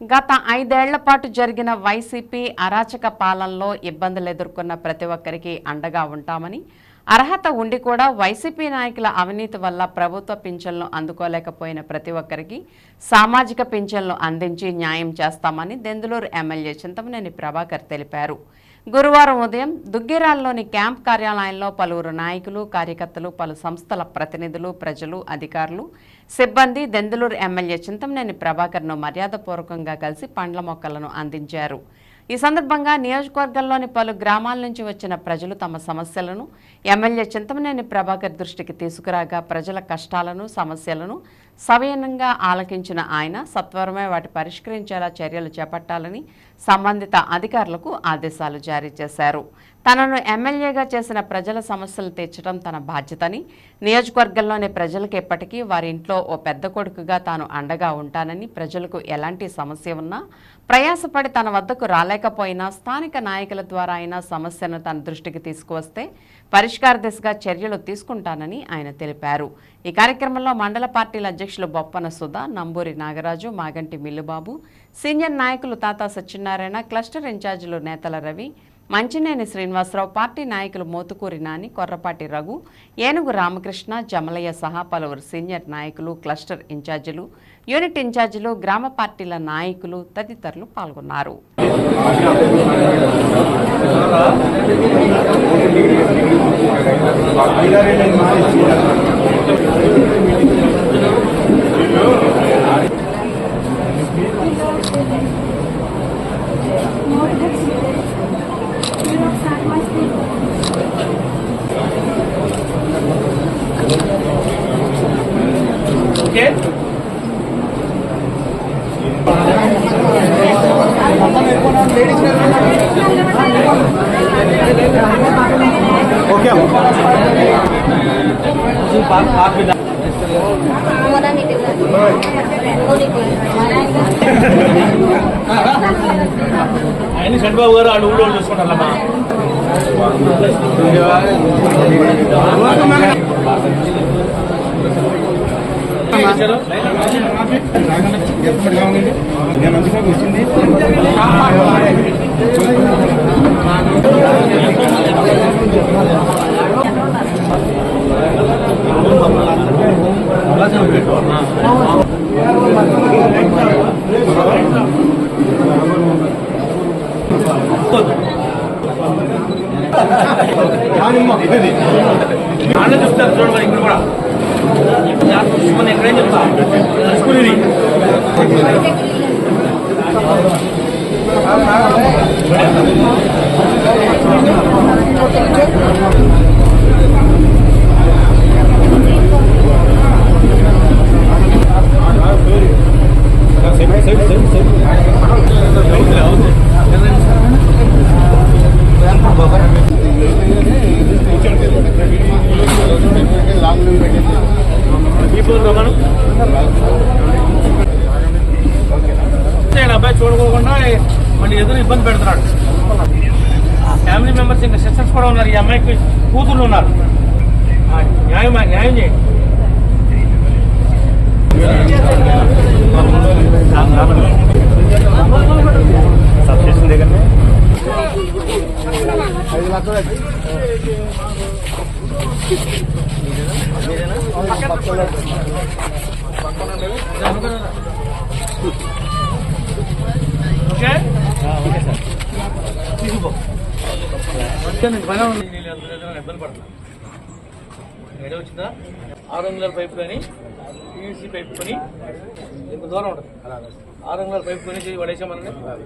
గత ఐదేళ్ళ పాటు జరిగిన వైసీపీ అరాచక పాలనలో ఇబ్బందులు ఎదుర్కొన్న ప్రతి ఒక్కరికి అండగా ఉంటామని అర్హత ఉండి కూడా వైసీపీ నాయకుల అవినీతి వల్ల ప్రభుత్వ పింఛన్లు అందుకోలేకపోయిన ప్రతి ఒక్కరికి సామాజిక పింఛన్లు అందించి న్యాయం చేస్తామని దెందులూరు ఎమ్మెల్యే చింతమనేని ప్రభాకర్ తెలిపారు. గురువారం ఉదయం దుగ్గిరాల్లోని క్యాంప్ కార్యాలయంలో పలువురు నాయకులు కార్యకర్తలు పలు సంస్థల ప్రతినిధులు ప్రజలు అధికారులు సిబ్బంది దెందులూరు ఎమ్మెల్యే చింతమనేని ప్రభాకర్ను మర్యాదపూర్వకంగా కలిసి పండ్ల మొక్కలను అందించారు. ఈ సందర్భంగా నియోజకవర్గంలోని పలు గ్రామాల నుంచి వచ్చిన ప్రజలు తమ సమస్యలను ఎమ్మెల్యే చింతమనేని ప్రభాకర్ దృష్టికి తీసుకురాగా ప్రజల కష్టాలను సమస్యలను సవయనంగా ఆలకించిన ఆయన సత్వరమే వాటి పరిష్కరించేలా చర్యలు చేపట్టాలని సంబంధిత అధికారులకు ఆదేశాలు జారీ చేశారు. తనను ఎమ్మెల్యేగా చేసిన ప్రజల సమస్యలు తీర్చడం తన బాధ్యతని నియోజకవర్గంలోని ప్రజలకు ఎప్పటికీ వారి ఇంట్లో ఓ పెద్ద కొడుకుగా తాను అండగా ఉంటానని ప్రజలకు ఎలాంటి సమస్య ఉన్నా ప్రయాసపడి తన వద్దకు రాలేకపోయినా స్థానిక నాయకుల ద్వారా అయినా సమస్యను తన దృష్టికి తీసుకువస్తే పరిష్కార దిశగా చర్యలు తీసుకుంటానని ఆయన తెలిపారు. ఈ కార్యక్రమంలో మండల పార్టీల అధ్యక్షులు బొప్పన సుధా నంబూరి నాగరాజు మాగంటి మిల్లుబాబు సీనియర్ నాయకులు తాతా సత్యనారాయణ క్లస్టర్ ఇన్ఛార్జీలు నేతల రవి మంచినేని శ్రీనివాసరావు పార్టీ నాయకులు మోతుకూరి నాని కొర్రపాటి రఘు ఏనుగు రామకృష్ణ జమలయ్య సహా పలువురు సీనియర్ నాయకులు క్లస్టర్ ఇన్ఛార్జీలు యూనిట్ ఇన్ఛార్జీలు గ్రామ పార్టీల నాయకులు తదితరులు పాల్గొన్నారు. ఓకే. ఓకే ఆయన చంద్రబాబు గారు ఆడు ఊళ్ళో చూసుకుంటారమ్మా. నేను అందుకే వచ్చింది ఆడ చూస్తారు చూడండి ఇక్కడ కూడా మనం ఎక్కడేం చెప్తా చూడుకోకుండా మళ్ళీ ఎదురు ఇబ్బంది పెడుతున్నాడు. ఫ్యామిలీ మెంబర్స్ ఇంకా సిస్టర్స్ కూడా ఉన్నారు. ఈ అమ్మాయికి కూతుర్లు ఉన్నారు. న్యాయం న్యాయం చేయండి. సబ్స్టేషన్ దగ్గర సార్ లేదన్నా ఇబ్బంది పడుతున్నా ఐడియా వచ్చిందా? ఆరు అంగుళాల పైప్ కానీ పీవీసీ పైప్ కొని ఇంత దూరం ఉంటుంది. ఆరు అంగుళాల పైప్ కొని చేసి పడేసామని ఎవరు?